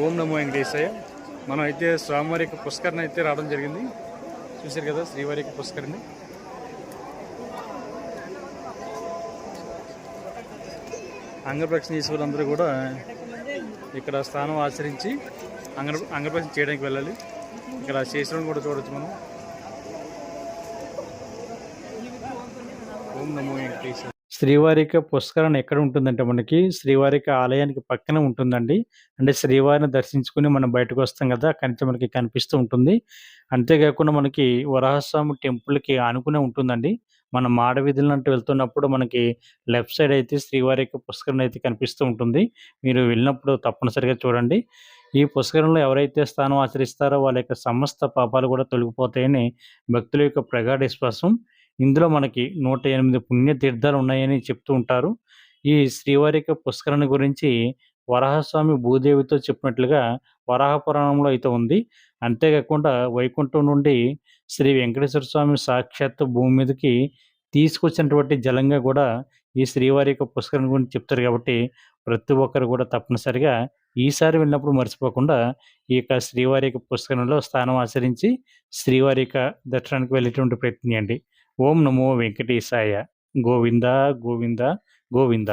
ఓం నమో వెంకటేశయ్య. మనం అయితే స్వామివారి యొక్క పుష్కరణ అయితే రావడం జరిగింది. చూశారు కదా శ్రీవారి యొక్క పుష్కరిణి. అంగప్రక్షణీశ్వరులందరూ కూడా ఇక్కడ స్థానం ఆచరించి అంగ అంగప్రక్షణ చేయడానికి వెళ్ళాలి. ఇక్కడ శేషులను కూడా చూడవచ్చు మనం. ఓం నమో వెంకటేశ్వర శ్రీవారిక పుష్కరణ ఎక్కడ ఉంటుందంటే మనకి శ్రీవారిక ఆలయానికి పక్కన ఉంటుందండి. అంటే శ్రీవారిని దర్శించుకుని మనం బయటకు వస్తాం కదా అక్కడి నుంచి మనకి కనిపిస్తూ ఉంటుంది. అంతేకాకుండా మనకి వరాహస్వామి టెంపుల్కి ఆనుకునే ఉంటుందండి. మనం మాడ వీధులను అంటే వెళ్తున్నప్పుడు మనకి లెఫ్ట్ సైడ్ అయితే శ్రీవారి యొక్క పుష్కరణ అయితే కనిపిస్తూ ఉంటుంది. మీరు వెళ్ళినప్పుడు తప్పనిసరిగా చూడండి. ఈ పుష్కరంలో ఎవరైతే స్థానం ఆచరిస్తారో వాళ్ళ యొక్క సమస్త పాపాలు కూడా తొలగిపోతాయని భక్తుల యొక్క ప్రగాఢ విశ్వాసం. ఇందులో మనకి నూట ఎనిమిది పుణ్య తీర్థాలు ఉన్నాయని చెప్తూ ఉంటారు. ఈ శ్రీవారి యొక్క పుష్కరణ గురించి వరాహస్వామి భూదేవితో చెప్పినట్లుగా వరాహ పురాణంలో అయితే ఉంది. అంతేకాకుండా వైకుంఠం నుండి శ్రీ వెంకటేశ్వర స్వామి సాక్షాత్తు భూమి మీదకి తీసుకొచ్చినటువంటి జలంగా కూడా ఈ శ్రీవారి యొక్క పుష్కరణ గురించి చెప్తారు కాబట్టి ప్రతి ఒక్కరు కూడా తప్పనిసరిగా ఈసారి వెళ్ళినప్పుడు మర్చిపోకుండా ఈ యొక్క శ్రీవారి యొక్క పుష్కరణలో స్థానం ఆచరించి శ్రీవారి యొక్క దర్శనానికి వెళ్ళేటువంటి ప్రయత్నం చేయండి. ఓం నమో వెంకటేశాయ గోవింద గోవింద గోవింద.